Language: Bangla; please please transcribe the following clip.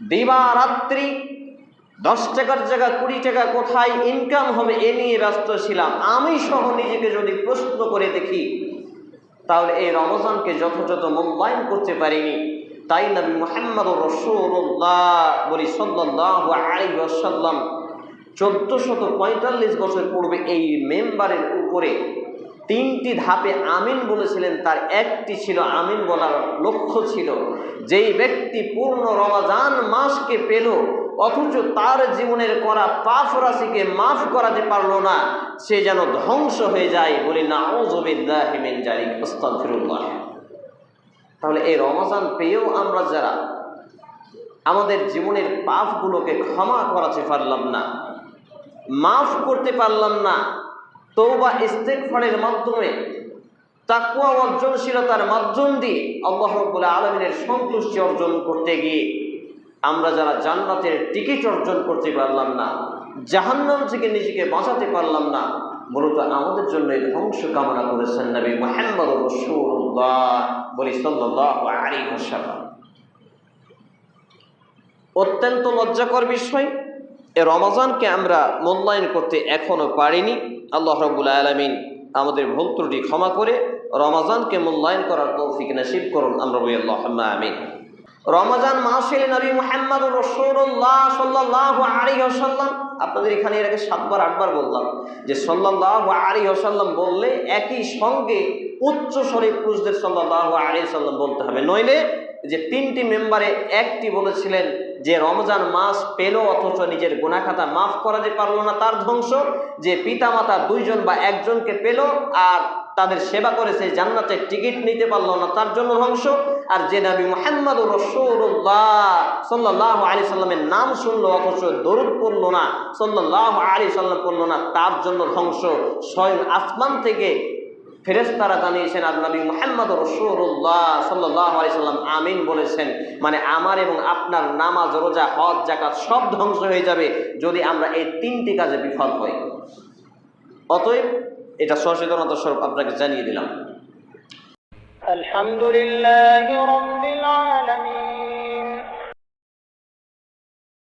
দিবারাত্রি দশ টাকার জায়গা, কুড়ি টাকা, কোথায় ইনকাম হবে এ নিয়ে ব্যস্ত ছিলাম। আমি সহ নিজেকে যদি প্রশ্ন করে দেখি, তাহলে এই রমজানকে যথাযথ মূল্যায়ন করতে পারিনি। তাই নবী মোহাম্মদ রসুল্লাহ বলি সাল্লাহ আলী আসাল্লাম চোদ্দশত পঁয়তাল্লিশ বছর পূর্বে এই মেম্বারের উপরে তিনটি ধাপে আমিন বলেছিলেন, তার একটি ছিল আমিন বলার লক্ষ্য ছিল। যেই ব্যক্তি পূর্ণ রমাজান মাসকে পেল, অথচ তার জীবনের করা পাপ রাশিকে মাফ করাতে পারল না, সে যেন ধ্বংস হয়ে যায় বলি না ওজবিদ্দাহিমিন জারি ফিরুল্লাহ তাহলে এই রমাজান পেয়েও আমরা যারা, আমাদের জীবনের পাপগুলোকে ক্ষমা করাতে পারলাম না, মাফ করতে পারলাম না তৌবা ইস্তেকফারের মাধ্যমে তাকুয়া অর্জনশীলতার মাধ্যম দিয়ে আল্লাহ রব্বুল আলমিনের সন্তুষ্টি অর্জন করতে গিয়ে আমরা যারা জান্নাতের টিকিট অর্জন করতে পারলাম না, জাহান্নাম থেকে নিজেকে বাঁচাতে পারলাম না, মূলত আমাদের জন্য এই ধ্বংস কামনা করেছেন নবী মোহাম্মদ রসুল্লাহ অত্যন্ত লজ্জাকর বিষয়। এ রমাজানকে আমরা মূল্যায়ন করতে এখনও পারিনি। আল্লাহ রব্বুল আলমিন আমাদের ভুল ত্রুটি ক্ষমা করে রমাজানকে মূল্যায়ন করার তৌফিক নসিব করুন। আমরা বলি আল্লাহ আমিন। রমাজান মাসে নবী মোহাম্মদ রসুল্লাহ সাল্লাহ আলী আসাল্লাম আপনাদের এখানে এর আগে সাতবার, আটবার বললাম যে সাল্লাহ আলী আসাল্লাম বললে একই সঙ্গে উচ্চ স্বরে পুরুষদের সাল্লাহ আলী সাল্লাম বলতে হবে। নইলে যে তিনটি মেম্বারে একটি বলেছিলেন যে রমজান মাস পেল অথচ নিজের গুণাখাতা মাফ করা যে পারল না, তার ধ্বংস, যে পিতামাতা দুইজন বা একজনকে পেল আর তাদের সেবা করে সেই জান্নাতের টিকিট নিতে পারল না, তার জন্য ধ্বংস। আর যে নবী মোহাম্মদ রসুল্লাহ সাল্লাহ আলী সাল্লামের নাম শুনলো অথচ দরুদ পড়ল না সাল্লাহ আলী সাল্লাম পড়ল না, তার জন্য ধ্বংস। স্বয়ং আসমান থেকে ফেরেস্তারা জানিয়েছেন আর নবী মোহাম্মদ রসুল্লাহ সাল্লাহ আলাইসাল্লাম আমিন বলেছেন মানে আমার এবং আপনার নামাজ, রোজা, হজ জাকাত সব ধ্বংস হয়ে যাবে যদি আমরা এই তিনটি কাজে বিফল হই। অতএব এটা সচেতনতা স্বরূপ আপনাকে জানিয়ে দিলাম। আলহামদুলিল্লাহ